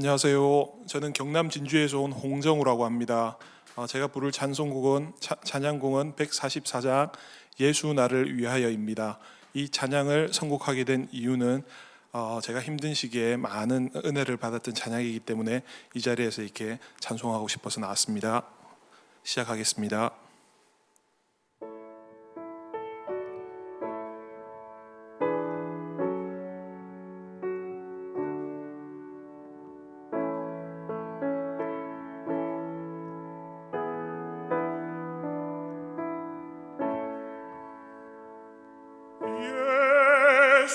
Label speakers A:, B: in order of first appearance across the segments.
A: 안녕하세요. 저는 경남 진주에서 온 홍정우라고 합니다. 어, 제가 부를 찬송곡은 차- 찬양곡은 144장 예수 나를 위하여입니다. 이 찬양을 선곡하게 된 이유는 어, 제가 힘든 시기에 많은 은혜를 받았던 찬양이기 때문에 이 자리에서 이렇게 찬송하고 싶어서 나왔습니다. 시작하겠습니다.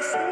A: Yes.